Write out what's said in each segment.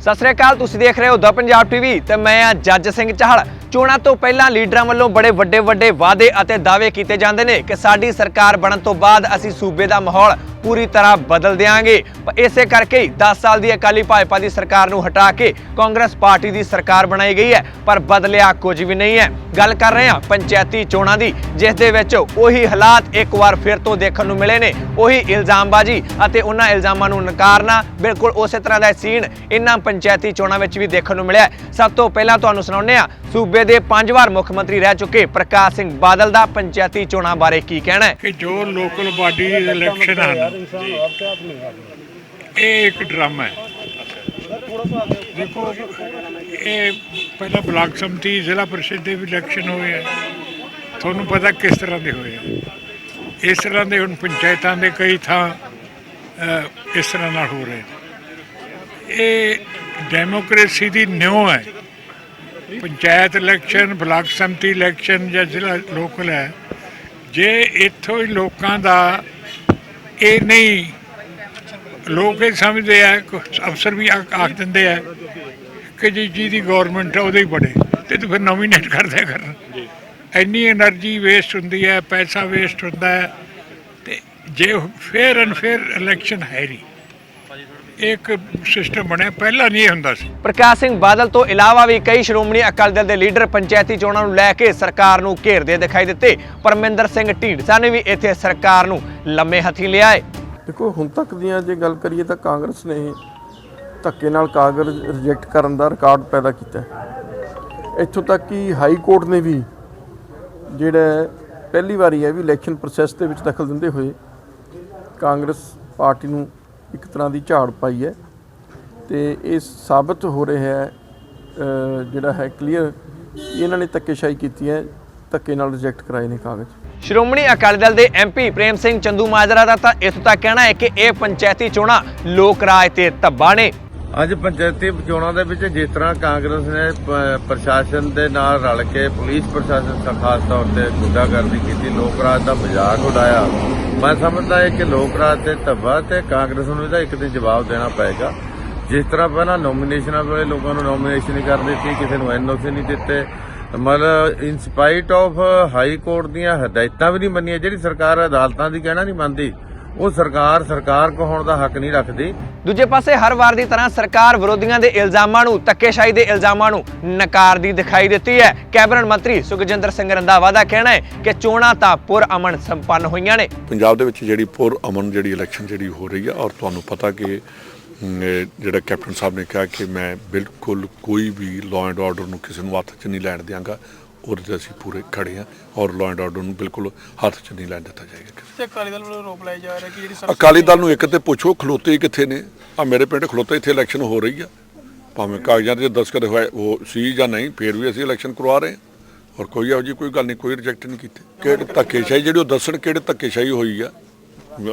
ਸਤਿ ਸ੍ਰੀ ਅਕਾਲ, ਤੁਸੀਂ ਦੇਖ ਰਹੇ ਹੋ ਦ ਪੰਜਾਬ ਟੀਵੀ ਤੇ ਮੈਂ ਆ ਜੱਜ ਸਿੰਘ ਚਾਹਲ ਚੋਣਾਂ ਤੋਂ ਪਹਿਲਾਂ ਲੀਡਰਾਂ ਵੱਲੋਂ ਬੜੇ ਵੱਡੇ ਵੱਡੇ ਵਾਅਦੇ ਅਤੇ ਦਾਅਵੇ ਕੀਤੇ ਜਾਂਦੇ ਨੇ ਕਿ ਸਾਡੀ ਸਰਕਾਰ ਬਣਨ ਤੋਂ ਬਾਅਦ ਅਸੀਂ ਸੂਬੇ ਦਾ ਮਾਹੌਲ ਪੂਰੀ ਤਰ੍ਹਾਂ ਬਦਲ ਦੇਵਾਂਗੇ ਇਸੇ ਕਰਕੇ ਹੀ 10 ਸਾਲ ਦੀ ਅਕਾਲੀ ਭਾਜਪਾ ਦੀ ਸਰਕਾਰ ਨੂੰ ਹਟਾ ਕੇ ਕਾਂਗਰਸ ਪਾਰਟੀ ਦੀ ਸਰਕਾਰ ਬਣਾਈ ਗਈ ਹੈ, ਪਰ ਬਦਲਿਆ ਕੁਝ ਵੀ ਨਹੀਂ ਹੈ। ਗੱਲ ਕਰ ਰਹੇ ਹਾਂ ਪੰਚਾਇਤੀ ਚੋਣਾਂ ਦੀ, ਜਿਸ ਦੇ ਵਿੱਚ ਉਹੀ ਹਾਲਾਤ ਇੱਕ ਵਾਰ ਫਿਰ ਤੋਂ ਦੇਖਣ ਨੂੰ ਮਿਲੇ ਨੇ। ਉਹੀ ਇਲਜ਼ਾਮਬਾਜ਼ੀ ਅਤੇ ਉਹਨਾਂ ਇਲਜ਼ਾਮਾਂ ਨੂੰ ਨਕਾਰਨਾ, ਬਿਲਕੁਲ ਉਸੇ ਤਰ੍ਹਾਂ ਦਾ ਸੀਨ ਇਹਨਾਂ ਪੰਚਾਇਤੀ ਚੋਣਾਂ ਵਿੱਚ ਵੀ ਦੇਖਣ ਨੂੰ ਮਿਲਿਆ ਸਭ ਤੋਂ ਪਹਿਲਾਂ ਤੁਹਾਨੂੰ ਸੁਣਾਉਂਦੇ ਹਾਂ, ਸੂਬੇ ਦੇ ਪੰਜ ਵਾਰ ਮੁੱਖ ਮੰਤਰੀ ਰਹਿ ਚੁੱਕੇ ਪ੍ਰਕਾਸ਼ ਸਿੰਘ ਬਾਦਲ ਦਾ ਪੰਚਾਇਤੀ ਚੋਣਾਂ ਬਾਰੇ ਕੀ ਕਹਿਣਾ ਹੈ? ਕਿ ਜੋ ਲੋਕਲ ਬਾਡੀ ਇਲੈਕਸ਼ਨ ਹਨ ਇਹ ਇੱਕ ਡਰਾਮਾ ਹੈ। ਦੇਖੋ ਇਹ ਪਹਿਲਾਂ ਬਲਾਕ ਸੰਮਤੀ ਜ਼ਿਲ੍ਹਾ ਪਰਿਸ਼ਦ ਦੇ ਵੀ ਇਲੈਕਸ਼ਨ ਹੋਏ ਆ। ਤੁਹਾਨੂੰ ਪਤਾ ਕਿਸ ਤਰ੍ਹਾਂ ਦੇ ਹੋਏ ਆ। ਇਸ ਤਰ੍ਹਾਂ ਦੇ ਹੁਣ ਪੰਚਾਇਤਾਂ ਦੇ ਕਈ ਥਾਂ ਇਸ ਤਰ੍ਹਾਂ ਨਾਲ ਹੋ ਰਹੇ ਨੇ। ਇਹ ਡੈਮੋਕ੍ਰੇਸੀ ਦੀ ਨਿਉ ਹੈ। ਪੰਚਾਇਤ ਇਲੈਕਸ਼ਨ ਬਲਾਕ ਸੰਮਤੀ ਇਲੈਕਸ਼ਨ ਜਾਂ ਜ਼ਿਲ੍ਹਾ ਲੋਕਲ ਹੈ। ਜੇ ਇੱਥੋਂ ਹੀ ਲੋਕਾਂ ਦਾ ਇਹ ਨਹੀਂ। ਲੋਕ ਇਹ ਸਮਝਦੇ ਆ ਅਫਸਰ ਵੀ ਆਖ ਦਿੰਦੇ ਆ ਕਿ ਜੀ ਜੀ ਦੀ ਗਵਰਨਮੈਂਟ ਆ ਉਹਦੇ ਹੀ ਬੜੇ। ਤੇ ਤੂੰ ਫਿਰ ਨੋਮੀਨੇਟ ਕਰਦਿਆ ਕਰ। ਜੀ। ਇੰਨੀ એનર્ਜੀ ਵੇਸਟ ਹੁੰਦੀ ਹੈ ਪੈਸਾ ਵੇਸਟ ਹੁੰਦਾ ਹੈ ਤੇ ਜੇ ਫੇਅਰ ਐਂਡ ਇਲੈਕਸ਼ਨ ਹੈ ਨਹੀਂ। ਇੱਕ ਸਿਸਟਮ ਬਣਿਆ ਪਹਿਲਾਂ ਨਹੀਂ ਇਹ ਹੁੰਦਾ ਸੀ। ਪ੍ਰਕਾਸ਼ ਸਿੰਘ ਬਾਦਲ ਤੋਂ ਇਲਾਵਾ ਵੀ ਕਈ ਸ਼੍ਰੋਮਣੀ ਅਕਾਲੀ ਦਲ ਦੇ ਲੀਡਰ ਪੰਚਾਇਤੀ ਚੋਣਾਂ ਨੂੰ ਲੈ ਕੇ ਸਰਕਾਰ ਨੂੰ ਘੇਰਦੇ ਦਿਖਾਈ ਦਿੱਤੇ। ਪਰਮਿੰਦਰ ਸਿੰਘ ਢੀਂਡਸਾ ਨੇ ਵੀ ਇੱਥੇ ਸਰਕਾਰ ਨੂੰ ਲੰਮੇ ਹੱਥੀ ਲਿਆ ਹੈ ਦੇਖੋ ਹੁਣ ਤੱਕ ਦੀਆਂ ਜੇ ਗੱਲ ਕਰੀਏ ਤਾਂ ਕਾਂਗਰਸ ਨੇ ਧੱਕੇ ਨਾਲ ਕਾਗਜ਼ ਰਿਜੈਕਟ ਕਰਨ ਦਾ ਰਿਕਾਰਡ ਪੈਦਾ ਕੀਤਾ। ਇੱਥੋਂ ਤੱਕ ਕਿ ਹਾਈ ਕੋਰਟ ਨੇ ਵੀ ਜਿਹੜਾ ਪਹਿਲੀ ਵਾਰੀ ਹੈ ਵੀ ਇਲੈਕਸ਼ਨ ਪ੍ਰੋਸੈਸ ਦੇ ਵਿੱਚ ਦਖਲ ਦਿੰਦੇ ਹੋਏ ਕਾਂਗਰਸ ਪਾਰਟੀ ਨੂੰ ਇੱਕ ਤਰ੍ਹਾਂ ਦੀ ਝਾੜ ਪਾਈ ਹੈ ਤੇ ਇਹ ਸਾਬਤ ਹੋ ਰਿਹਾ ਹੈ ਜਿਹੜਾ ਹੈ ਕਲੀਅਰ ਇਹਨਾਂ ਨੇ ਧੱਕੇਸ਼ਾਹੀ ਕੀਤੀ ਹੈ, ਧੱਕੇ ਨਾਲ ਰਿਜੈਕਟ ਕਰਾਏ ਨੇ ਕਾਗਜ਼। ਸ਼੍ਰੋਮਣੀ ਅਕਾਲੀ ਦਲ ਦੇ ਐਮਪੀ ਪ੍ਰੇਮ ਸਿੰਘ ਚੰਦੂ ਮਾਜਰਾ ਦਾ ਤਾਂ ਇੱਥੋਂ ਤੱਕ ਕਹਿਣਾ ਹੈ ਕਿ ਇਹ ਪੰਚਾਇਤੀ ਚੋਣਾਂ ਲੋਕ ਰਾਜ ਤੇ ਧੱਬਾ ਨੇ। ਅੱਜ ਪੰਚਾਇਤੀ ਚੋਣਾਂ ਦੇ ਵਿੱਚ ਜਿਸ ਤਰ੍ਹਾਂ ਕਾਂਗਰਸ ਨੇ ਪ- ਪ੍ਰਸ਼ਾਸਨ ਦੇ ਨਾਲ ਰਲ ਕੇ ਪੁਲਿਸ ਪ੍ਰਸ਼ਾਸਨ ਦਾ ਖਾਸ ਤੌਰ ਤੇ ਗੁੰਡਾਗਰਦੀ ਕੀਤੀ ਲੋਕ ਰਾਜ ਦਾ ਮਜ਼ਾਕ ਉਡਾਇਆ। ਮੈਂ ਸਮਝਦਾ ਹਾਂ ਕਿ ਲੋਕ ਰਾਜ ਤੇ ਧੱਬਾ ਤੇ ਕਾਂਗਰਸ ਨੂੰ ਇਹਦਾ ਇੱਕ ਦਿਨ ਜਵਾਬ ਦੇਣਾ ਪਏਗਾ। ਜਿਸ ਤਰ੍ਹਾਂ ਪਹਿਲਾਂ ਨੋਮੀਨੇਸ਼ਨਾਂ ਵੇਲੇ ਲੋਕਾਂ ਨੂੰ ਨੋਮੀਨੇਸ਼ਨ ਨਹੀਂ ਕਰ ਦਿੱਤੀ, ਕਿਸੇ ਨੂੰ ਐਨਓਸੀ ਨਹੀਂ ਦਿੱਤੇ। ਮਤਲਬ ਇਨਸਪਾਈਟ ਆਫ ਹਾਈ ਕੋਰਟ ਦੀਆਂ ਹਦਾਇਤਾਂ ਵੀ ਨਹੀਂ ਮੰਨੀਆਂ, ਜਿਹੜੀ ਸਰਕਾਰ ਅਦਾਲਤਾਂ ਦੀ ਕਹਿਣਾ ਨਹੀਂ ਮੰਨਦੀ। ਉਹ ਸਰਕਾਰ ਸਰਕਾਰ ਕੋ ਹੋਣ ਦਾ ਹੱਕ ਨਹੀਂ ਰੱਖਦੀ। ਦੂਜੇ ਪਾਸੇ ਹਰ ਵਾਰ ਦੀ ਤਰ੍ਹਾਂ ਸਰਕਾਰ ਵਿਰੋਧੀਆਂ ਦੇ ਇਲਜ਼ਾਮਾਂ ਨੂੰ ਧੱਕੇਸ਼ਾਹੀ ਦੇ ਇਲਜ਼ਾਮਾਂ ਨੂੰ ਨਕਾਰਦੀ ਦਿਖਾਈ ਦਿੱਤੀ ਹੈ। ਕੈਬਨਿਟ ਮੰਤਰੀ ਸੁਖਜਿੰਦਰ ਸਿੰਘ ਰੰਧਾਵਾ ਦਾ ਕਹਿਣਾ ਹੈ ਕਿ ਚੋਣਾਂ ਤਾਂ ਪੁਰ ਅਮਨ ਸੰਪੰਨ ਹੋਈਆਂ ਨੇ। ਪੰਜਾਬ ਦੇ ਵਿੱਚ ਜਿਹੜੀ ਪੁਰ ਅਮਨ ਜਿਹੜੀ ਇਲੈਕਸ਼ਨ ਜਿਹੜੀ ਹੋ ਰਹੀ ਹੈ ਔਰ ਤੁਹਾਨੂੰ ਪਤਾ ਕਿ ਜਿਹੜਾ ਕੈਪਟਨ ਸਾਹਿਬ ਨੇ ਕਿਹਾ ਕਿ ਮੈਂ ਬਿਲਕੁਲ ਕੋਈ ਵੀ ਲਾਅ ਐਂਡ ਆਰਡਰ ਨੂੰ ਕਿਸੇ ਨੂੰ ਹੱਥ 'ਚ ਨਹੀਂ ਲੈਣ ਦਿਆਂਗਾ। ਉਹਦੇ ਤੇ ਅਸੀਂ ਪੂਰੇ ਖੜੇ ਹਾਂ ਔਰ ਲਾਅ ਐਂਡ ਆਰਡਰ ਨੂੰ ਬਿਲਕੁਲ ਹੱਥ 'ਚ ਨਹੀਂ ਲੈਣ ਦਿੱਤਾ ਜਾਏਗਾ। ਤੇ ਅਕਾਲੀ ਦਲ ਵੱਲੋਂ ਰੋਪ ਲਾਇਆ ਜਾ ਰਿਹਾ ਕਿ ਜਿਹੜੀ। ਅਕਾਲੀ ਦਲ ਨੂੰ ਇੱਕ ਤੇ ਪੁੱਛੋ ਖਲੋਤੇ ਕਿੱਥੇ ਨੇ? ਆ ਮੇਰੇ ਪਿੰਡ ਖਲੋਤੇ ਇੱਥੇ ਇਲੈਕਸ਼ਨ ਹੋ ਰਹੀ ਆ। ਭਾਵੇਂ ਕਾਗਜ਼ਾਂ ਤੇ ਦਸਤਖਤ ਹੋਏ ਉਹ ਸੀ ਜਾਂ ਨਹੀਂ ਫੇਰ ਵੀ ਅਸੀਂ ਇਲੈਕਸ਼ਨ ਕਰਵਾ ਰਹੇ ਹਾਂ। ਔਰ ਕੋਈ ਇਹੋ ਜਿਹੀ ਕੋਈ ਗੱਲ ਨਹੀਂ ਕੋਈ ਰਿਜੈਕਟ ਨਹੀਂ ਕੀਤੀ। ਕਿਹੜੇ ਧੱਕੇਸ਼ਾਹੀ ਜਿਹੜੀ ਉਹ ਦੱਸਣ ਕਿਹੜੇ ਧੱਕੇਸ਼ਾਹੀ ਹੋਈ ਆ।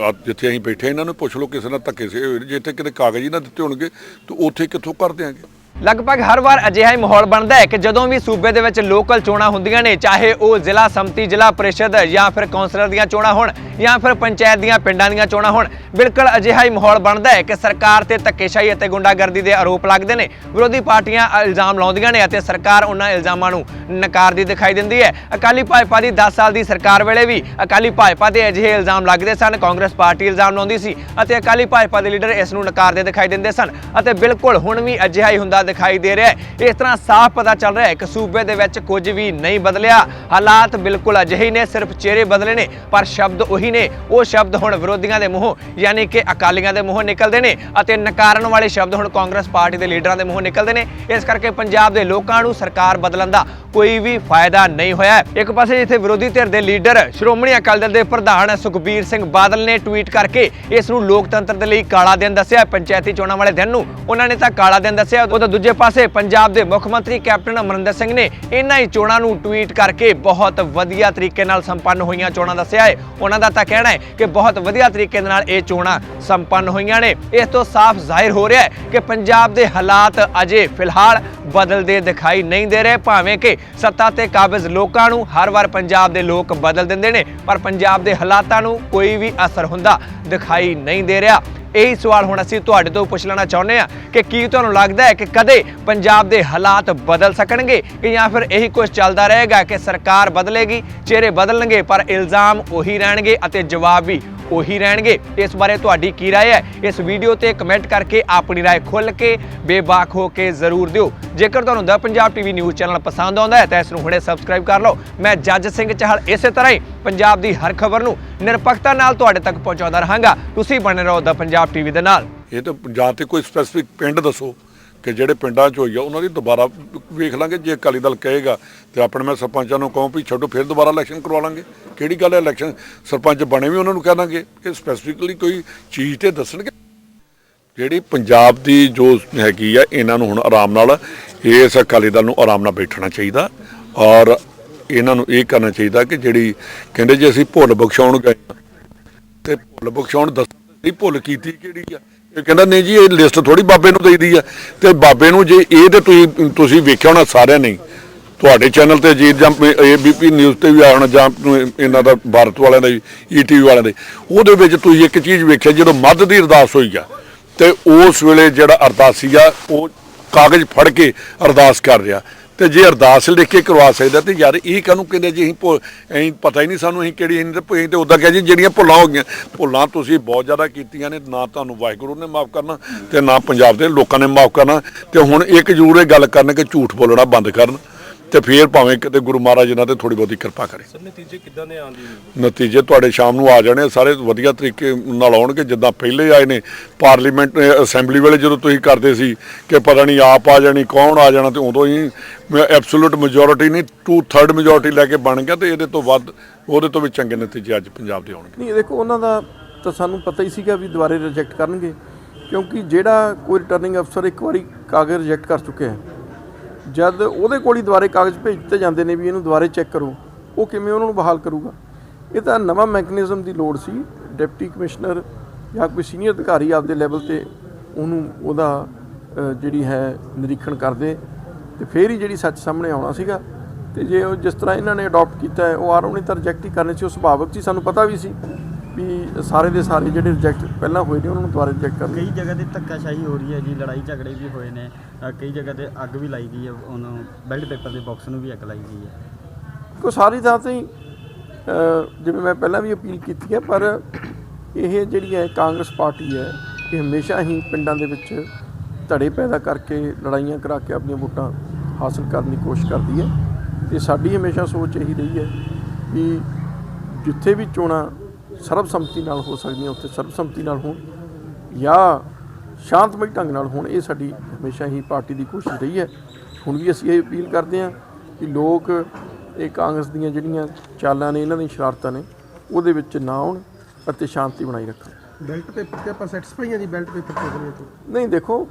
ਆ ਜਿੱਥੇ ਅਸੀਂ ਬੈਠੇ ਇਹਨਾਂ ਨੂੰ ਪੁੱਛ ਲਓ ਕਿਸੇ ਨਾਲ ਧੱਕੇ ਸੇ ਹੋਏ ਨੇ। ਜੇ ਇੱਥੇ ਕਿਤੇ ਕਾਗਜ਼ ਹੀ ਨਾ ਦਿੱਤੇ ਹੋਣਗੇ ਤਾਂ ਉੱਥੇ ਕਿੱਥੋਂ ਕਰ ਦਿਆਂਗੇ? ਲਗਭਗ ਹਰ ਵਾਰ ਅਜਿਹਾ ਹੀ ਮਾਹੌਲ ਬਣਦਾ ਹੈ ਕਿ ਜਦੋਂ ਵੀ ਸੂਬੇ ਦੇ ਵਿੱਚ ਲੋਕਲ ਚੋਣਾਂ ਹੁੰਦੀਆਂ ਨੇ, ਚਾਹੇ ਉਹ ਜ਼ਿਲ੍ਹਾ ਸੰਮਤੀ, ਜ਼ਿਲ੍ਹਾ ਪ੍ਰੀਸ਼ਦ ਜਾਂ ਫਿਰ ਕੌਂਸਲਰ ਦੀਆਂ ਚੋਣਾਂ ਹੋਣ ਜਾਂ ਫਿਰ ਪੰਚਾਇਤ ਦੀਆਂ ਪਿੰਡਾਂ ਦੀਆਂ ਚੋਣਾਂ ਹੋਣ, ਬਿਲਕੁਲ ਅਜਿਹਾ ਹੀ ਮਾਹੌਲ ਬਣਦਾ ਹੈ ਕਿ ਸਰਕਾਰ ਤੇ ਧੱਕੇਸ਼ਾਹੀ ਅਤੇ ਗੁੰਡਾਗਰਦੀ ਦੇ ਆਰੋਪ ਲੱਗਦੇ ਨੇ। ਵਿਰੋਧੀ ਪਾਰਟੀਆਂ ਇਲਜ਼ਾਮ ਲਾਉਂਦੀਆਂ ਨੇ ਅਤੇ ਸਰਕਾਰ ਉਹਨਾਂ ਇਲਜ਼ਾਮਾਂ ਨੂੰ ਨਕਾਰਦੀ ਦਿਖਾਈ ਦਿੰਦੀ ਹੈ। ਅਕਾਲੀ ਭਾਜਪਾ ਦੀ 10 ਸਾਲ ਦੀ ਸਰਕਾਰ ਵੇਲੇ ਵੀ ਅਕਾਲੀ ਭਾਜਪਾ ਤੇ ਅਜਿਹੇ ਇਲਜ਼ਾਮ ਲੱਗਦੇ ਸਨ, ਕਾਂਗਰਸ ਪਾਰਟੀ ਇਲਜ਼ਾਮ ਲਾਉਂਦੀ ਸੀ ਅਤੇ ਅਕਾਲੀ ਭਾਜਪਾ ਦੇ ਲੀਡਰ ਇਸ ਨੂੰ ਨਕਾਰਦੇ ਦਿਖਾਈ ਦਿੰਦੇ ਸਨ ਅਤੇ ਬਿਲਕੁਲ ਹੁਣ ਵੀ ਅਜਿਹਾ ਹੀ ਹੁੰਦਾ ਦਿਖਾਈ ਦੇ ਰਿਹਾ ਹੈ। ਇਸ ਤਰ੍ਹਾਂ ਸਾਫ਼ ਪਤਾ ਚੱਲ ਰਿਹਾ ਹੈ ਕਿ ਸੂਬੇ ਦੇ ਵਿੱਚ ਕੁਝ ਵੀ ਨਹੀਂ ਬਦਲਿਆ। ਹਾਲਾਤ ਬਿਲਕੁਲ ਅਜਿਹੇ ਨੇ, ਸਿਰਫ ਚਿਹਰੇ ਬਦਲੇ ਨੇ, ਪਰ ਸ਼ਬਦ ਉਹੀ ਨੇ। ਉਹ ਸ਼ਬਦ ਹੁਣ ਵਿਰੋਧੀਆਂ ਦੇ ਮੂੰਹੋਂ, ਯਾਨੀ ਕਿ ਅਕਾਲੀਆਂ ਦੇ ਮੂੰਹੋਂ ਨਿਕਲਦੇ ਨੇ ਅਤੇ ਨਕਾਰਨ ਵਾਲੇ ਸ਼ਬਦ ਹੁਣ ਕਾਂਗਰਸ ਪਾਰਟੀ ਦੇ ਲੀਡਰਾਂ ਦੇ ਮੂੰਹੋਂ ਨਿਕਲਦੇ ਨੇ। ਇਸ ਕਰਕੇ ਪੰਜਾਬ ਦੇ ਲੋਕਾਂ ਨੂੰ ਸਰਕਾਰ ਬਦਲਣ ਦਾ ਕੋਈ ਵੀ ਫਾਇਦਾ ਨਹੀਂ ਹੋਇਆ ਇੱਕ ਪਾਸੇ ਜਿੱਥੇ ਵਿਰੋਧੀ ਧਿਰ ਦੇ ਲੀਡਰ ਸ਼੍ਰੋਮਣੀ ਅਕਾਲੀ ਦਲ ਦੇ ਪ੍ਰਧਾਨ ਸੁਖਬੀਰ ਸਿੰਘ ਬਾਦਲ ਨੇ ਟਵੀਟ ਕਰਕੇ ਇਸ ਨੂੰ ਲੋਕਤੰਤਰ ਦੇ ਲਈ ਕਾਲਾ ਦਿਨ ਦੱਸਿਆ ਪੰਚਾਇਤੀ ਚੋਣਾਂ ਵਾਲੇ ਦਿਨ ਨੂੰ ਉਹਨਾਂ ਨੇ ਤਾਂ ਕਾਲਾ ਦਿਨ ਦੱਸਿਆ ਉਦੋਂ ਦੂਜੇ ਪਾਸੇ ਪੰਜਾਬ ਦੇ ਮੁੱਖ ਮੰਤਰੀ ਕੈਪਟਨ ਅਮਰਿੰਦਰ ਸਿੰਘ ਨੇ ਇਹਨਾਂ ਹੀ ਚੋਣਾਂ ਨੂੰ ਟਵੀਟ ਕਰਕੇ ਬਹੁਤ ਵਧੀਆ ਤਰੀਕੇ ਨਾਲ ਸੰਪੰਨ ਹੋਈਆਂ ਚੋਣਾਂ ਦੱਸਿਆ ਹੈ। ਉਹਨਾਂ ਦਾ ਤਾਂ ਕਹਿਣਾ ਹੈ ਕਿ ਬਹੁਤ ਵਧੀਆ ਤਰੀਕੇ ਦੇ ਨਾਲ ਇਹ ਚੋਣਾਂ ਸੰਪੰਨ ਹੋਈਆਂ ਨੇ। ਇਸ ਤੋਂ ਸਾਫ਼ ਜ਼ਾਹਿਰ ਹੋ ਰਿਹਾ ਹੈ ਕਿ ਪੰਜਾਬ ਦੇ ਹਾਲਾਤ ਅਜੇ ਫਿਲਹਾਲ ਬਦਲਦੇ ਦਿਖਾਈ ਨਹੀਂ ਦੇ ਰਹੇ, ਭਾਵੇਂ ਕਿ ਸੱਤਾ ਤੇ ਕਾਬਜ਼ ਲੋਕਾਂ ਨੂੰ ਹਰ ਵਾਰ ਪੰਜਾਬ ਦੇ ਲੋਕ ਬਦਲ ਦਿੰਦੇ ਨੇ, ਪਰ ਪੰਜਾਬ ਦੇ ਹਾਲਾਤਾਂ ਨੂੰ ਕੋਈ ਵੀ ਅਸਰ ਹੁੰਦਾ ਦਿਖਾਈ ਨਹੀਂ ਦੇ ਰਿਹਾ। ਇਹੀ ਸਵਾਲ ਹੁਣ ਅਸੀਂ ਤੁਹਾਡੇ ਤੋਂ ਪੁੱਛ ਲੈਣਾ ਚਾਹੁੰਦੇ ਹਾਂ ਕਿ ਕੀ ਤੁਹਾਨੂੰ ਲੱਗਦਾ ਹੈ ਕਿ ਕਦੇ ਪੰਜਾਬ ਦੇ ਹਾਲਾਤ ਬਦਲ ਸਕਣਗੇ ਕਿ ਜਾਂ ਫਿਰ ਇਹੀ ਕੁਝ ਚੱਲਦਾ ਰਹੇਗਾ ਕਿ ਸਰਕਾਰ ਬਦਲੇਗੀ ਚਿਹਰੇ ਬਦਲਣਗੇ ਪਰ ਇਲਜ਼ਾਮ ਉਹੀ ਰਹਿਣਗੇ ਅਤੇ ਜਵਾਬ ਵੀ ਉਹੀ ਰਹਿਣਗੇ ਇਸ ਬਾਰੇ ਤੁਹਾਡੀ ਕੀ رائے ਹੈ ਇਸ ਵੀਡੀਓ ਤੇ ਕਮੈਂਟ ਕਰਕੇ ਆਪਣੀ رائے ਖੁੱਲ੍ਹ ਕੇ ਬੇਬਾਕ ਹੋ ਕੇ ਜ਼ਰੂਰ ਦਿਓ ਜੇਕਰ ਤੁਹਾਨੂੰ ਦਾ ਪੰਜਾਬ ਟੀਵੀ ਨਿਊਜ਼ ਚੈਨਲ ਪਸੰਦ ਆਉਂਦਾ ਹੈ ਤਾਂ ਇਸ ਨੂੰ ਹੁਣੇ ਸਬਸਕ੍ਰਾਈਬ ਕਰ ਲਓ ਮੈਂ ਜੱਜ ਸਿੰਘ ਚਾਹਲ ਇਸੇ ਤਰ੍ਹਾਂ ਹੀ ਪੰਜਾਬ ਦੀ ਹਰ ਖਬਰ ਨੂੰ ਨਿਰਪੱਖਤਾ ਨਾਲ ਤੁਹਾਡੇ ਤੱਕ ਪਹੁੰਚਾਉਂਦਾ ਰਹਾਂਗਾ ਤੁਸੀਂ ਬਣੇ ਰਹੋ ਦਾ ਪੰਜਾਬ ਟੀਵੀ ਦੇ ਨਾਲ। ਇਹ ਤਾਂ ਜਾਂ ਤੇ ਕੋਈ ਸਪੈਸੀਫਿਕ ਪਿੰਡ ਦੱਸੋ ਕਿ ਜਿਹੜੇ ਪਿੰਡਾਂ 'ਚ ਹੋਈ ਆ, ਉਹਨਾਂ ਦੀ ਦੁਬਾਰਾ ਵੇਖ ਲਾਂਗੇ, ਜੇ ਅਕਾਲੀ ਦਲ ਕਹੇਗਾ ਤੇ ਆਪਣੇ ਮੈਂ ਸਰਪੰਚਾਂ ਨੂੰ ਕਹੂੰ ਵੀ ਛੱਡੋ, ਫਿਰ ਦੁਬਾਰਾ ਇਲੈਕਸ਼ਨ ਕਰਵਾ ਲਾਂਗੇ। ਕਿਹੜੀ ਗੱਲ ਹੈ ਇਲੈਕਸ਼ਨ ਸਰਪੰਚ ਬਣੇ ਵੀ ਉਹਨਾਂ ਨੂੰ ਕਹਿ ਦਾਂਗੇ ਕਿ ਸਪੈਸੀਫਿਕਲੀ ਕੋਈ ਚੀਜ਼ ਤੇ ਦੱਸਣਗੇ। ਜਿਹੜੀ ਪੰਜਾਬ ਦੀ ਜੋ ਹੈਗੀ ਆ, ਇਹਨਾਂ ਨੂੰ ਹੁਣ ਆਰਾਮ ਨਾਲ ਇਸ ਅਕਾਲੀ ਦਲ ਨੂੰ ਆਰਾਮ ਨਾਲ ਬੈਠਣਾ ਚਾਹੀਦਾ ਔਰ ਇਹਨਾਂ ਨੂੰ ਇਹ ਕਰਨਾ ਚਾਹੀਦਾ ਕਿ ਜਿਹੜੀ ਕਹਿੰਦੇ ਜੇ ਅਸੀਂ ਭੁੱਲ ਬਖਸ਼ਾਉਣ ਗਏ ਤੇ ਭੁੱਲ ਬਖਸ਼ਾਉਣ ਦੱਸ ਨਹੀਂ ਭੁੱਲ ਕੀਤੀ ਕਿਹੜੀ ਆ। ਇਹ ਕਹਿੰਦਾ, ਨਹੀਂ ਜੀ, ਇਹ ਲਿਸਟ ਥੋੜੀ ਬਾਬੇ ਨੂੰ ਦੇਈਦੀ ਆ। ਤੇ ਬਾਬੇ ਨੂੰ ਜੇ ਇਹ ਤੇ ਤੁਸੀਂ ਤੁਸੀਂ ਵੇਖਿਆ ਹੋਣਾ ਸਾਰਿਆਂ ਨੇ, ਤੁਹਾਡੇ ਚੈਨਲ ਤੇ ਅਜੀਤ ਜਾਂ ਏਬੀਪੀ ਨਿਊਜ਼ ਤੇ ਵੀ ਆਇਆ ਹੋਣਾ, ਜਾਂ ਇਹਨਾਂ ਦਾ ਭਾਰਤ ਵਾਲਿਆਂ ਦਾ ਈਟੀਵੀ ਵਾਲਿਆਂ ਦੇ, ਉਹਦੇ ਵਿੱਚ ਤੁਸੀਂ ਇੱਕ ਚੀਜ਼ ਵੇਖਿਆ, ਜਦੋਂ ਮੱਧ ਦੀ ਅਰਦਾਸ ਹੋਈ ਆ, ਤੇ ਉਸ ਵੇਲੇ ਜਿਹੜਾ ਅਰਦਾਸੀ ਆ, ਉਹ ਕਾਗਜ਼ ਫੜ ਕੇ ਅਰਦਾਸ ਕਰ ਰਿਹਾ। ਤੇ ਜੇ ਅਰਦਾਸ ਲਿਖ ਕੇ ਕਰਵਾ ਸਕਦਾ ਤੇ ਯਾਰ ਇਹ ਕਾਹਨੂੰ ਕਹਿੰਦੇ ਜੀ, ਅਸੀਂ ਭੁੱਲ- ਅਸੀਂ ਪਤਾ ਹੀ ਨਹੀਂ ਸਾਨੂੰ ਅਸੀਂ ਕਿਹੜੀ ਅਸੀਂ ਤੇ ਉਦਾਂ ਕਿਹਾ ਜੀ, ਜਿਹੜੀਆਂ ਭੁੱਲਾਂ ਹੋ ਗਈਆਂ। ਭੁੱਲਾਂ ਤੁਸੀਂ ਬਹੁਤ ਜ਼ਿਆਦਾ ਕੀਤੀਆਂ ਨੇ, ਨਾ ਤੁਹਾਨੂੰ ਵਾਹਿਗੁਰੂ ਨੇ ਮਾਫ ਕਰਨਾ ਤੇ ਨਾ ਪੰਜਾਬ ਦੇ ਲੋਕਾਂ ਨੇ ਮਾਫ ਕਰਨਾ ਤੇ ਹੁਣ ਇੱਕ ਜ਼ਰੂਰ ਇਹ ਗੱਲ ਕਰਨ ਕਿ ਝੂਠ ਬੋਲਣਾ ਬੰਦ ਕਰਨ। ਤੇ ਫੇਰ ਭਾਵੇਂ ਕਿਤੇ ਗੁਰੂ ਮਹਾਰਾਜ ਇਹਨਾਂ ਤੇ ਥੋੜੀ ਬਹੁਤੀ ਕਿਰਪਾ ਕਰੇ। ਸਰ ਨਤੀਜੇ ਕਿੱਦਾਂ ਦੇ ਆਉਂਦੇ ਨਤੀਜੇ ਤੁਹਾਡੇ ਸ਼ਾਮ ਨੂੰ ਆ ਜਾਣੇ ਸਾਰੇ ਵਧੀਆ ਤਰੀਕੇ ਨਾਲ ਆਉਣਗੇ ਜਿੱਦਾਂ ਪਹਿਲੇ ਆਏ ਨੇ ਪਾਰਲੀਮੈਂਟ ਅਸੈਂਬਲੀ ਵੇਲੇ ਜਦੋਂ ਤੁਸੀਂ ਕਰਦੇ ਸੀ ਕਿ ਪਤਾ ਨਹੀਂ ਆਪ ਆ ਜਾਣੀ ਕੌਣ ਆ ਜਾਣਾ ਤੇ ਉਦੋਂ ਹੀ ਐਬਸੋਲੂਟ ਮੈਜੋਰਿਟੀ ਨਹੀਂ 2/3 ਮੈਜੋਰਿਟੀ ਲੈ ਕੇ ਬਣ ਗਿਆ ਤੇ ਇਹਦੇ ਤੋਂ ਵੱਧ ਉਹਦੇ ਤੋਂ ਵੀ ਚੰਗੇ ਨਤੀਜੇ ਅੱਜ ਪੰਜਾਬ ਦੇ ਆਉਣਗੇ। ਨਹੀਂ ਦੇਖੋ ਉਹਨਾਂ ਦਾ ਤਾਂ ਸਾਨੂੰ ਪਤਾ ਹੀ ਸੀਗਾ ਵੀ ਦੁਬਾਰੇ ਰਿਜੈਕਟ ਕਰਨਗੇ ਕਿਉਂਕਿ ਜਿਹੜਾ ਕੋਈ ਰਿਟਰਨਿੰਗ ਅਫਸਰ ਇੱਕ ਵਾਰੀ ਕਾਗਜ਼ ਰਿਜੈਕਟ ਕਰ ਚੁੱਕਿਆ ਹੈ ਜਦ ਉਹਦੇ ਕੋਲ ਹੀ ਦੁਬਾਰੇ ਕਾਗਜ਼ ਭੇਜ ਦਿੱਤੇ ਜਾਂਦੇ ਨੇ ਵੀ ਇਹਨੂੰ ਦੁਬਾਰੇ ਚੈੱਕ ਕਰੋ, ਉਹ ਕਿਵੇਂ ਉਹਨਾਂ ਨੂੰ ਬਹਾਲ ਕਰੂਗਾ? ਇਹ ਤਾਂ ਨਵਾਂ ਮੈਕੈਨਿਜ਼ਮ ਦੀ ਲੋੜ ਸੀ। ਡਿਪਟੀ ਕਮਿਸ਼ਨਰ ਜਾਂ ਕੋਈ ਸੀਨੀਅਰ ਅਧਿਕਾਰੀ ਆਪਦੇ ਲੈਵਲ ਤੇ ਉਹਨੂੰ ਉਹਦਾ ਜਿਹੜੀ ਹੈ ਨਿਰੀਖਣ ਕਰਦੇ ਤੇ ਫਿਰ ਹੀ ਜਿਹੜੀ ਸੱਚ ਸਾਹਮਣੇ ਆਉਣਾ ਸੀਗਾ। ਤੇ ਜੇ ਉਹ ਜਿਸ ਤਰ੍ਹਾਂ ਇਹਨਾਂ ਨੇ ਅਡਾਪਟ ਕੀਤਾ ਹੈ, ਉਹ ਆਰ ਉਹਨੇ ਤਾਂ ਰਿਜੈਕਟ ਹੀ ਕਰਨੇ ਸੀ, ਉਹ ਸੁਭਾਵਕ ਸੀ, ਸਾਨੂੰ ਪਤਾ ਵੀ ਸੀ। ਵੀ ਸਾਰੇ ਦੇ ਸਾਰੇ ਜਿਹੜੇ ਰਿਜੈਕਟ ਪਹਿਲਾਂ ਹੋਏ ਨੇ ਉਹਨਾਂ ਨੂੰ ਦੁਬਾਰਾ ਰਿਜੈਕਟ ਕਰਨੇ। ਕਈ ਜਗ੍ਹਾ ਤੇ ਧੱਕਾਸ਼ਾਹੀ ਹੋ ਰਹੀ ਹੈ ਜੀ ਲੜਾਈ ਝਗੜੇ ਵੀ ਹੋਏ ਨੇ। ਅ, ਕਈ ਜਗ੍ਹਾ ਤੇ ਅੱਗ ਵੀ ਲਾਈ ਗਈ ਹੈ ਉਹਨੂੰ ਬੈਲਟ ਪੇਪਰ ਦੇ ਬਾਕਸ ਨੂੰ ਵੀ ਅੱਗ ਲਾਈ ਗਈ ਹੈ। ਕੋ ਸਾਰੀ ਥਾਂ ਤੇ ਹੀ, ਜਿਵੇਂ ਮੈਂ ਪਹਿਲਾਂ ਵੀ ਅਪੀਲ ਕੀਤੀ ਹੈ ਪਰ ਇਹ ਜਿਹੜੀ ਹੈ ਕਾਂਗਰਸ ਪਾਰਟੀ ਹੈ ਇਹ ਹਮੇਸ਼ਾ ਹੀ ਪਿੰਡਾਂ ਦੇ ਵਿੱਚ ਧੜੇ ਪੈਦਾ ਕਰਕੇ ਲੜਾਈਆਂ ਕਰਾ ਕੇ ਆਪਣੀਆਂ ਵੋਟਾਂ ਹਾਸਲ ਕਰਨ ਦੀ ਕੋਸ਼ਿਸ਼ ਕਰਦੀ ਹੈ। ਤੇ ਸਾਡੀ ਹਮੇਸ਼ਾ ਸੋਚ ਇਹੀ ਰਹੀ ਹੈ ਵੀ ਜਿੱਥੇ ਵੀ ਚੋਣਾਂ ਸਰਬਸੰਮਤੀ ਨਾਲ ਹੋ ਸਕਦੀਆਂ ਉੱਥੇ ਸਰਬਸੰਮਤੀ ਨਾਲ ਹੋਣ ਜਾਂ ਸ਼ਾਂਤਮਈ ਢੰਗ ਨਾਲ ਹੋਣ ਇਹ ਸਾਡੀ ਹਮੇਸ਼ਾ ਹੀ ਪਾਰਟੀ ਦੀ ਕੋਸ਼ਿਸ਼ ਰਹੀ ਹੈ। ਹੁਣ ਵੀ ਅਸੀਂ ਇਹ ਅਪੀਲ ਕਰਦੇ ਹਾਂ ਕਿ ਲੋਕ ਇਹ ਕਾਂਗਰਸ ਦੀਆਂ ਜਿਹੜੀਆਂ ਚਾਲਾਂ ਨੇ ਇਹਨਾਂ ਦੀਆਂ ਸ਼ਰਾਰਤਾਂ ਨੇ ਉਹਦੇ ਵਿੱਚ ਨਾ ਆਉਣ ਅਤੇ ਸ਼ਾਂਤੀ ਬਣਾਈ ਰੱਖਣ। ਬੈਲਟ ਪੇਪਰ ਤੇ ਆਪਾਂ ਸੈਟੀਸਫਾਈ ਹਾਂ ਜੀ ਬੈਲਟ ਪੇਪਰ ਤੇ ਬਣੇ ਤੋਂ। ਨਹੀਂ ਦੇਖੋ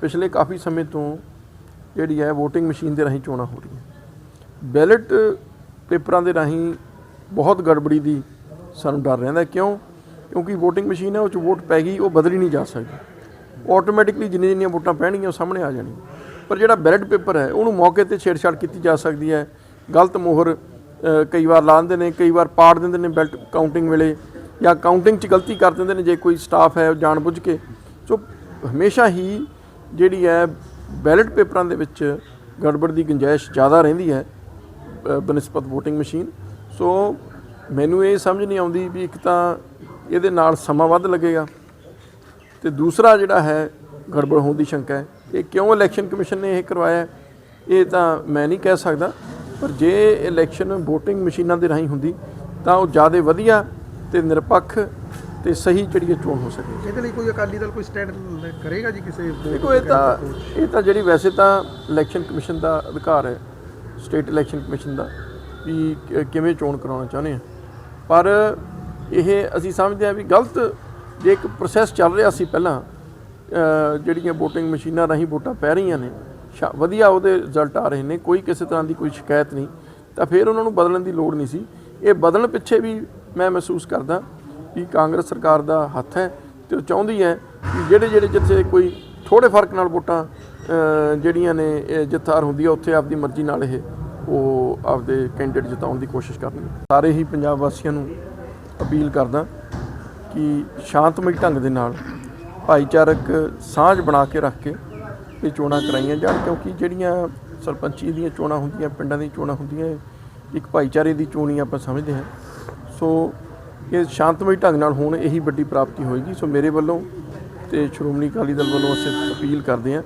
ਪਿਛਲੇ ਕਾਫੀ ਸਮੇਂ ਤੋਂ ਜਿਹੜੀ ਹੈ VOTING ਮਸ਼ੀਨ ਦੇ ਰਾਹੀਂ ਚੋਣਾਂ ਹੋ ਰਹੀਆਂ। ਬੈਲਟ ਪੇਪਰਾਂ ਦੇ ਰਾਹੀਂ ਬਹੁਤ ਗੜਬੜੀ ਦੀ ਸਾਨੂੰ ਡਰ ਰਹਿੰਦਾ ਕਿਉਂ? ਕਿਉਂਕਿ VOTING ਮਸ਼ੀਨ ਹੈ, ਉਹ ਚ ਵੋਟ ਪੈ ਗਈ, ਉਹ ਬਦਲੀ ਨਹੀਂ ਜਾ ਸਕਦੀ। ਆਟੋਮੈਟਿਕਲੀ ਜਿੰਨੀਆਂ ਜਿੰਨੀਆਂ ਵੋਟਾਂ ਪੈਣਗੀਆਂ, ਉਹ ਸਾਹਮਣੇ ਆ ਜਾਣਗੀਆਂ ਪਰ ਜਿਹੜਾ ਬੈਲਟ ਪੇਪਰ ਹੈ, ਉਹਨੂੰ ਮੌਕੇ ਤੇ ਛੇੜਛਾੜ ਕੀਤੀ ਜਾ ਸਕਦੀ ਹੈ। ਗਲਤ ਮੋਹਰ ਕਈ ਵਾਰ ਲਾ ਦਿੰਦੇ ਨੇ, ਕਈ ਵਾਰ ਪਾੜ ਦਿੰਦੇ ਨੇ ਬੈਲਟ ਕਾਊਂਟਿੰਗ ਵੇਲੇ, ਜਾਂ ਕਾਊਂਟਿੰਗ 'ਚ ਗਲਤੀ ਕਰ ਦਿੰਦੇ ਨੇ, ਜੇ ਕੋਈ ਸਟਾਫ ਹੈ ਉਹ ਜਾਣ ਬੁੱਝ ਕੇ। ਸੋ, ਹਮੇਸ਼ਾ ਹੀ ਜਿਹੜੀ ਹੈ ਬੈਲਟ ਪੇਪਰਾਂ ਦੇ ਵਿੱਚ ਗੜਬੜ ਦੀ ਗੁੰਜਾਇਸ਼ ਜ਼ਿਆਦਾ ਰਹਿੰਦੀ ਹੈ ਬਨਸਪਤ ਬਨਿਸਬਤ VOTING ਮਸ਼ੀਨ ਸੋ ਮੈਨੂੰ ਇਹ ਸਮਝ ਨਹੀਂ ਆਉਂਦੀ ਵੀ ਇੱਕ ਤਾਂ ਇਹਦੇ ਨਾਲ ਸਮਾਂ ਵੱਧ ਲੱਗੇਗਾ ਤੇ ਦੂਸਰਾ ਜਿਹੜਾ ਹੈ ਗੜਬੜ ਹੋਣ ਦੀ ਸ਼ੰਕਾ ਹੈ। ਇਹ ਕਿਉਂ ਇਲੈਕਸ਼ਨ ਕਮਿਸ਼ਨ ਨੇ ਇਹ ਕਰਵਾਇਆ ਇਹ ਤਾਂ ਮੈਂ ਨਹੀਂ ਕਹਿ ਸਕਦਾ ਪਰ ਜੇ ਇਲੈਕਸ਼ਨ VOTING ਮਸ਼ੀਨਾਂ ਦੇ ਰਾਹੀਂ ਹੁੰਦੀ ਤਾਂ ਉਹ ਜ਼ਿਆਦਾ ਵਧੀਆ ਤੇ ਨਿਰਪੱਖ ਤੇ ਸਹੀ ਜਿਹੜੀ ਇਹ ਚੋਣ ਹੋ ਸਕੇ। ਇਹਦੇ ਲਈ ਕੋਈ ਅਕਾਲੀ ਦਲ ਕੋਈ ਸਟੈਂਡ ਕਰੇਗਾ ਜੀ ਕਿਸੇ ਦੇਖੋ ਇਹ ਤਾਂ ਇਹ ਤਾਂ ਜਿਹੜੀ ਵੈਸੇ ਤਾਂ ਇਲੈਕਸ਼ਨ ਕਮਿਸ਼ਨ ਦਾ ਅਧਿਕਾਰ ਹੈ ਸਟੇਟ ਇਲੈਕਸ਼ਨ ਕਮਿਸ਼ਨ ਦਾ ਵੀ ਕਿਵੇਂ ਚੋਣ ਕਰਾਉਣਾ ਚਾਹੁੰਦੇ ਆ। ਪਰ ਇਹ ਅਸੀਂ ਸਮਝਦੇ ਹਾਂ ਵੀ ਗਲਤ ਜੇ ਇੱਕ ਪ੍ਰੋਸੈਸ ਚੱਲ ਰਿਹਾ ਸੀ ਪਹਿਲਾਂ ਜਿਹੜੀਆਂ VOTING ਮਸ਼ੀਨਾਂ ਰਾਹੀਂ ਵੋਟਾਂ ਪੈ ਰਹੀਆਂ ਨੇ, ਸ਼ਾ- ਵਧੀਆ ਉਹਦੇ ਰਿਜ਼ਲਟ ਆ ਰਹੇ ਨੇ, ਕੋਈ ਕਿਸੇ ਤਰ੍ਹਾਂ ਦੀ ਕੋਈ ਸ਼ਿਕਾਇਤ ਨਹੀਂ, ਤਾਂ ਫਿਰ ਉਹਨਾਂ ਨੂੰ ਬਦਲਣ ਦੀ ਲੋੜ ਨਹੀਂ ਸੀ। ਇਹ ਬਦਲਣ ਪਿੱਛੇ ਵੀ ਮੈਂ ਮਹਿਸੂਸ ਕਰਦਾ ਕਿ ਕਾਂਗਰਸ ਸਰਕਾਰ ਦਾ ਹੱਥ ਹੈ ਤੇ ਉਹ ਚਾਹੁੰਦੀ ਹੈ ਕਿ ਜਿਹੜੇ ਜਿਹੜੇ ਜਿੱਥੇ ਕੋਈ ਥੋੜੇ ਫ਼ਰਕ ਨਾਲ ਵੋਟਾਂ ਜਿਹੜੀਆਂ ਨੇ ਜਿੱਥਾਰ ਹੁੰਦੀ ਹੈ ਉੱਥੇ ਆਪਦੀ ਮਰਜ਼ੀ ਨਾਲ ਇਹ ਉਹ ਆਪਦੇ ਕੈਂਡੀਡੇਟ ਜਿਤਾਉਣ ਦੀ ਕੋਸ਼ਿਸ਼ ਕਰਨਗੇ। ਸਾਰੇ ਹੀ ਪੰਜਾਬ ਵਾਸੀਆਂ ਨੂੰ ਅਪੀਲ ਕਰਦਾ ਕਿ ਸ਼ਾਂਤਮਈ ਢੰਗ ਦੇ ਨਾਲ ਭਾਈਚਾਰਕ ਸਾਂਝ ਬਣਾ ਕੇ ਰੱਖ ਕੇ ਇਹ ਚੋਣਾਂ ਕਰਾਈਆਂ ਜਾਣ, ਕਿਉਂਕਿ ਜਿਹੜੀਆਂ ਸਰਪੰਚੀ ਦੀਆਂ ਚੋਣਾਂ ਹੁੰਦੀਆਂ, ਪਿੰਡਾਂ ਦੀਆਂ ਚੋਣਾਂ ਹੁੰਦੀਆਂ, ਇੱਕ ਭਾਈਚਾਰੇ ਦੀ ਚੋਣ ਹੀ ਆਪਾਂ ਸਮਝਦੇ ਹਾਂ। ਸੋ ਇਹ ਸ਼ਾਂਤਮਈ ਢੰਗ ਨਾਲ ਹੋਣ ਇਹੀ ਵੱਡੀ ਪ੍ਰਾਪਤੀ ਹੋਏਗੀ। ਸੋ ਮੇਰੇ ਵੱਲੋਂ ਤੇ ਸ਼੍ਰੋਮਣੀ ਅਕਾਲੀ ਦਲ ਵੱਲੋਂ ਅਸੀਂ ਅਪੀਲ ਕਰਦੇ ਹਾਂ